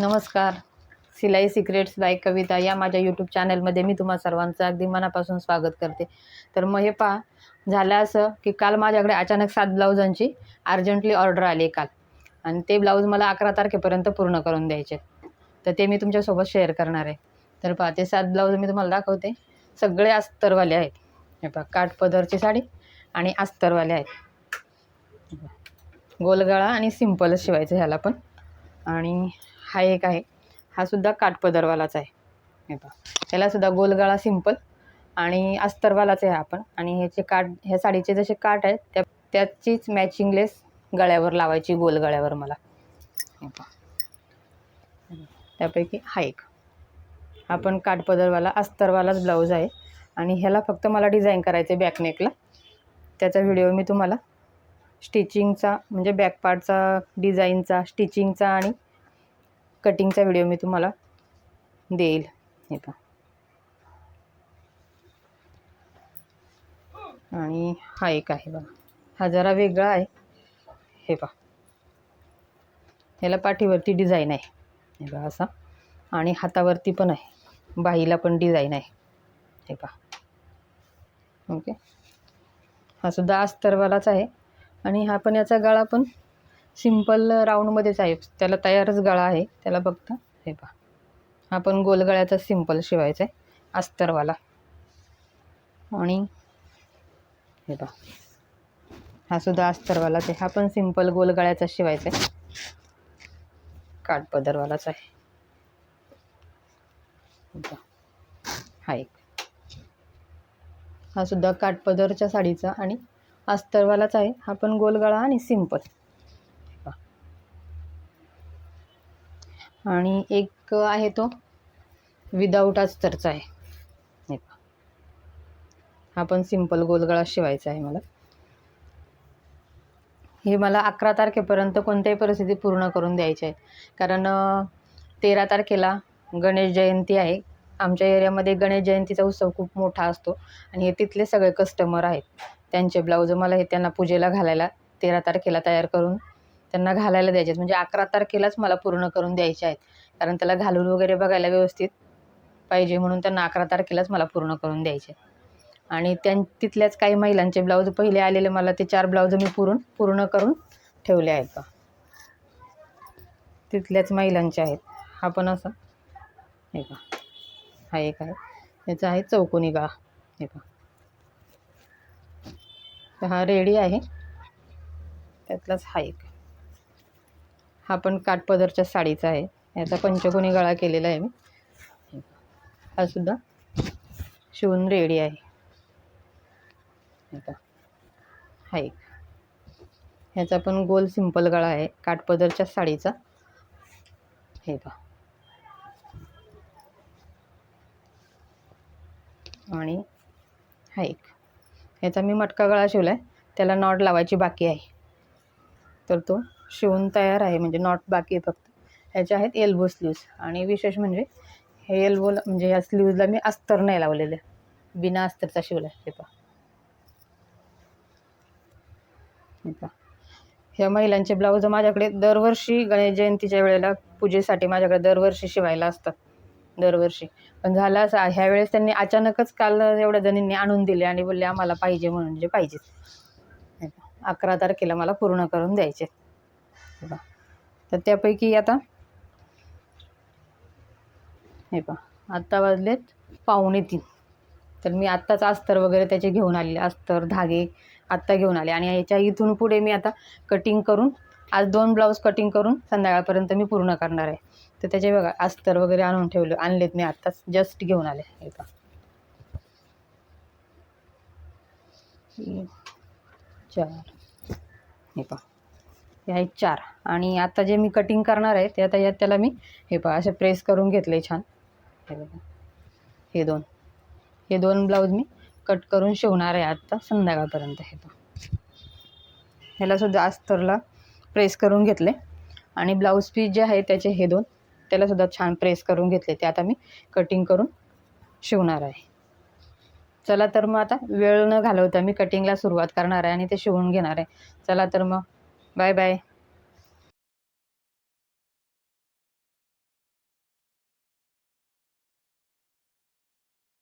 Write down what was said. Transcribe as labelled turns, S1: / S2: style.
S1: नमस्कार. सिलाई secrets bye कविता या माझ्या यूट्यूब चॅनलमध्ये मी तुम्हा सर्वांचं अगदी मनापासून स्वागत करते. तर मग हे पहा झालं असं की काल माझ्याकडे अचानक सात ब्लाऊजांची अर्जंटली ऑर्डर आली काल. आणि ते ब्लाऊज मला अकरा तारखेपर्यंत पूर्ण करून द्यायचे तर ते मी तुमच्यासोबत शेअर करणार आहे. तर पहा ते सात ब्लाऊज मी तुम्हाला दाखवते. सगळे अस्तरवाले आहेत. हे पहा काठपदरची साडी आणि अस्तरवाले आहेत. गोलगळा आणि सिम्पलच शिवायचं ह्याला पण. आणि हा एक आहे. हा सुद्धा काठपदरवालाच आहे. हे पहा. त्यालासुद्धा गोलगळा सिंपल आणि अस्तरवालाच आहे आपण आणि ह्याचे काठ ह्या साडीचे जसे काठ आहेत त्या त्याचीच मॅचिंग लेस गळ्यावर लावायची गोल गळ्यावर मला. हे पहा. त्यापैकी हा एक. हा पण काठपदरवाला अस्तरवालाच ब्लाऊज आहे. आणि ह्याला फक्त मला डिझाईन करायचं आहे बॅकनेकला त्याचा व्हिडिओ मी तुम्हाला स्टिचिंगचा म्हणजे बॅकपार्टचा डिझाईनचा स्टिचिंगचा आणि कटिंगचा व्हिडिओ मी तुम्हाला देईल. हे पहा. आणि हा एक आहे बघा. हा जरा वेगळा आहे. हे पहा. ह्याला पाठीवरती डिझाईन आहे. हे बघा असा. आणि हातावरती पण आहे. बाहीला पण डिझाईन आहे. हे पहा. ओके. हा सुद्धा अस्तरवालाच आहे. आणि हा पण याचा गळा पण सिंपल राऊंडमध्येच आहे. त्याला तयारच गळा आहे. त्याला बघता हे पहा. हा पण गोलगळ्याचा सिंपल शिवायचा आहे अस्तरवाला. आणि हे पहा. हा सुद्धा अस्तरवालाच आहे. हा पण सिंपल गोलगळ्याचा शिवायचा आहे काठपदरवालाच आहे. हा एक. हा सुद्धा काठपदरच्या साडीचा आणि अस्तरवालाच आहे. हा पण गोलगळा आणि सिंपल आणि एक आहे तो विदाऊट अस्तरचा आहे. हे हा पण सिंपल गोलगळा शिवायचा आहे मला. हे मला अकरा तारखेपर्यंत कोणत्याही परिस्थिती पूर्ण करून द्यायची आहे कारण तेरा तारखेला गणेश जयंती आहे. आमच्या एरियामध्ये गणेश जयंतीचा उत्सव खूप मोठा असतो आणि हे तिथले सगळे कस्टमर आहेत. त्यांचे ब्लाऊज मला हे त्यांना पूजेला घालायला तेरा तारखेला तयार करून त्यांना घालायला द्यायचे आहेत म्हणजे अकरा तारखेलाच मला पूर्ण करून द्यायचे आहेत. कारण त्याला घालून वगैरे बघायला व्यवस्थित पाहिजे म्हणून त्यांना अकरा तारखेलाच मला पूर्ण करून द्यायचे आणि त्यां तिथल्याच काही महिलांचे ब्लाऊज पहिले आलेले मला ते चार ब्लाऊज मी पुरून पूर्ण करून ठेवले आहेत का तिथल्याच महिलांचे आहेत. हा पण असा. हे का हा एक आहे. याचा आहे चौकोनी गळा. हे का हा रेडी आहे. त्यातलाच हा एक हा पण काठपदरच्या साडीचा आहे. याचा पंचकोनी गळा केलेला आहे मी. हा सुद्धा शिवून रेडी आहे. हे हा एक. ह्याचा पण गोल सिंपल गळा आहे. काठपदरच्या साडीचा. हे पहा. आणि हा एक. ह्याचा मी मटका गळा शिवला आहे त्याला नॉट लावायची बाकी आहे. तर तो शिवून तयार आहे म्हणजे नॉट बाकी आहे फक्त. ह्याचे आहेत एल्बो स्लीव्ज आणि विशेष म्हणजे हे एल्बोला म्हणजे ह्या स्लीव्जला मी अस्तर नाही लावलेलं. बिना अस्तरचा शिवला आहे हे पहा. हे पहा. ह्या महिलांचे ब्लाऊज माझ्याकडे दरवर्षी गणेश जयंतीच्या वेळेला पूजेसाठी माझ्याकडे दरवर्षी शिवायला असतात. दरवर्षी. पण झालं असं ह्या वेळेस त्यांनी अचानकच काल एवढ्या जणींनी आणून दिले आणि बोलले आम्हाला पाहिजे म्हणून म्हणजे जे पाहिजे अकरा तारखेला मला पूर्ण करून द्यायचे. हे तर त्यापैकी आता हे पहा आत्ता वाजलेत पावणे तीन. तर मी आत्ताच अस्तर वगैरे त्याचे घेऊन आलेले. अस्तर धागे आत्ता घेऊन आले. आणि याच्या इथून पुढे मी आता कटिंग करून आज दोन ब्लाऊज कटिंग करून संध्याकाळपर्यंत मी पूर्ण करणार आहे. तर त्याचे बघा अस्तर वगैरे आणून ठेवले. आणलेत मी आत्ताच. जस्ट घेऊन आले. हे पहा चार. हे पहा. हे आहेत चार. आणि आता जे मी कटिंग करणार आहे ते आता यात त्याला मी हे पहा असे प्रेस करून घेतले छान. हे बघा. हे दोन. हे दोन ब्लाऊज मी कट करून शिवणार आहे आत्ता संध्याकाळपर्यंत. हे पहा. ह्याला सुद्धा अस्तरला प्रेस करून घेतले. आणि ब्लाऊज पीस जे आहे त्याचे हे दोन त्यालासुद्धा छान प्रेस करून घेतले. ते आता मी कटिंग करून शिवणार आहे. चला तर मग आता वेळ न घालवता मी कटिंगला सुरुवात करणार आहे आणि ते शिवून घेणार आहे. चला तर मग. Bye bye